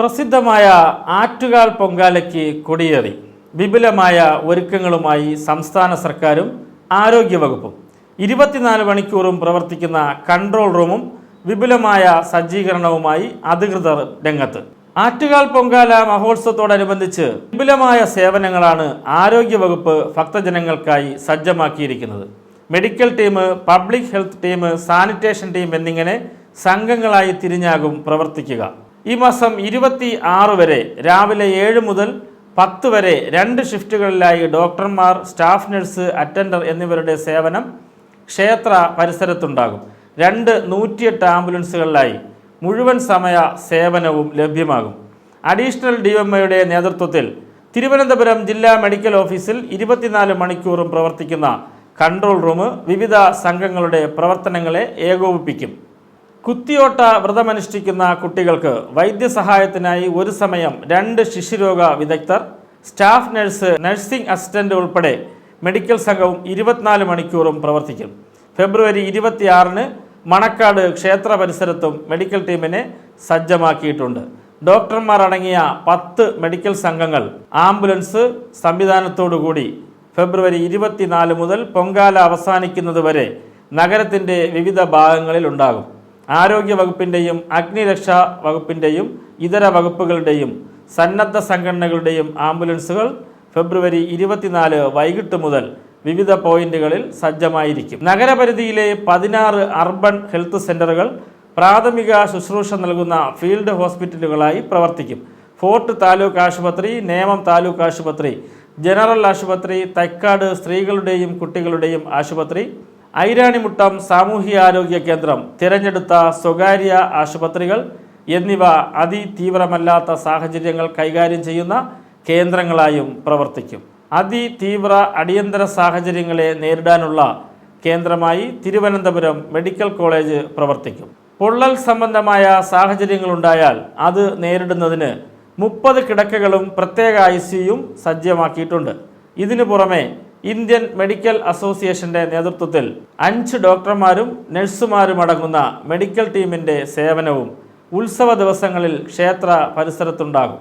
പ്രസിദ്ധമായ ആറ്റുകാൽ പൊങ്കാലയ്ക്ക് കൊടിയേറി. വിപുലമായ ഒരുക്കങ്ങളുമായി സംസ്ഥാന സർക്കാരും ആരോഗ്യവകുപ്പും. ഇരുപത്തിനാല് മണിക്കൂറും പ്രവർത്തിക്കുന്ന കൺട്രോൾ റൂമും വിപുലമായ സജ്ജീകരണവുമായി അധികൃതർ രംഗത്ത്. ആറ്റുകാൽ പൊങ്കാല മഹോത്സവത്തോടനുബന്ധിച്ച് വിപുലമായ സേവനങ്ങളാണ് ആരോഗ്യവകുപ്പ് ഭക്തജനങ്ങൾക്കായി സജ്ജമാക്കിയിരിക്കുന്നത്. Medical team public health team sanitation team എന്നിങ്ങനെ സംഘങ്ങളായി തിരിഞ്ഞാകും പ്രവർത്തിക്കുക. ഈ മാസം ഇരുപത്തി ആറ് വരെ രാവിലെ ഏഴ് മുതൽ പത്ത് വരെ രണ്ട് ഷിഫ്റ്റുകളിലായി ഡോക്ടർമാർ സ്റ്റാഫ് നഴ്സ് അറ്റൻഡർ എന്നിവരുടെ സേവനം ക്ഷേത്ര പരിസരത്തുണ്ടാകും. രണ്ട് നൂറ്റിയെട്ട് ആംബുലൻസുകളിലായി മുഴുവൻ സമയ സേവനവും ലഭ്യമാകും. അഡീഷണൽ ഡി എം ഐയുടെ നേതൃത്വത്തിൽ തിരുവനന്തപുരം ജില്ലാ മെഡിക്കൽ ഓഫീസിൽ ഇരുപത്തിനാല് മണിക്കൂറും പ്രവർത്തിക്കുന്ന കൺട്രോൾ റൂം വിവിധ സംഘങ്ങളുടെ പ്രവർത്തനങ്ങളെ ഏകോപിപ്പിക്കും. കുത്തിയോട്ട വ്രതമനുഷ്ഠിക്കുന്ന കുട്ടികൾക്ക് വൈദ്യസഹായത്തിനായി ഒരു സമയം രണ്ട് ശിശുരോഗ വിദഗ്ധർ സ്റ്റാഫ് നഴ്സ് നഴ്സിംഗ് അസിസ്റ്റന്റ് ഉൾപ്പെടെ മെഡിക്കൽ സംഘവും ഇരുപത്തിനാല് മണിക്കൂറും പ്രവർത്തിക്കും. ഫെബ്രുവരി ഇരുപത്തിയാറിന് മണക്കാട് ക്ഷേത്ര പരിസരത്തും മെഡിക്കൽ ടീമിനെ സജ്ജമാക്കിയിട്ടുണ്ട്. ഡോക്ടർമാർ അടങ്ങിയ പത്ത് മെഡിക്കൽ സംഘങ്ങൾ ആംബുലൻസ് സംവിധാനത്തോടുകൂടി ഫെബ്രുവരി ഇരുപത്തിനാല് മുതൽ പൊങ്കാല അവസാനിക്കുന്നതുവരെ നഗരത്തിന്റെ വിവിധ ഭാഗങ്ങളിൽ ഉണ്ടാകും. ആരോഗ്യ വകുപ്പിന്റെയും അഗ്നിരക്ഷാ വകുപ്പിന്റെയും ഇതര വകുപ്പുകളുടെയും സന്നദ്ധ സംഘടനകളുടെയും ആംബുലൻസുകൾ ഫെബ്രുവരി ഇരുപത്തിനാല് വൈകിട്ട് മുതൽ വിവിധ പോയിന്റുകളിൽ സജ്ജമായിരിക്കും. നഗരപരിധിയിലെ പതിനാറ് അർബൻ ഹെൽത്ത് സെന്ററുകൾ പ്രാഥമിക ശുശ്രൂഷ നൽകുന്ന ഫീൽഡ് ഹോസ്പിറ്റലുകളായി പ്രവർത്തിക്കും. ഫോർട്ട് താലൂക്ക് ആശുപത്രി നേമം താലൂക്ക് ആശുപത്രി ജനറൽ ആശുപത്രി തൈക്കാട് സ്ത്രീകളുടെയും കുട്ടികളുടെയും ആശുപത്രി ഐരാണിമുട്ടം സാമൂഹ്യാരോഗ്യ കേന്ദ്രം തിരഞ്ഞെടുത്ത സ്വകാര്യ ആശുപത്രികൾ എന്നിവ അതിതീവ്രമല്ലാത്ത സാഹചര്യങ്ങൾ കൈകാര്യം ചെയ്യുന്ന കേന്ദ്രങ്ങളായും പ്രവർത്തിക്കും. അതിതീവ്ര അടിയന്തര സാഹചര്യങ്ങളെ നേരിടാനുള്ള കേന്ദ്രമായി തിരുവനന്തപുരം മെഡിക്കൽ കോളേജ് പ്രവർത്തിക്കും. പൊള്ളൽ സംബന്ധമായ സാഹചര്യങ്ങളുണ്ടായാൽ അത് നേരിടുന്നതിന് മുപ്പത് കിടക്കകളും പ്രത്യേക ഐ സിയും സജ്ജമാക്കിയിട്ടുണ്ട്. ഇതിനു പുറമെ ഇന്ത്യൻ മെഡിക്കൽ അസോസിയേഷന്റെ നേതൃത്വത്തിൽ അഞ്ച് ഡോക്ടർമാരും നഴ്സുമാരും അടങ്ങുന്ന മെഡിക്കൽ ടീമിന്റെ സേവനവും ഉത്സവ ദിവസങ്ങളിൽ ക്ഷേത്ര പരിസരത്തുണ്ടാകും.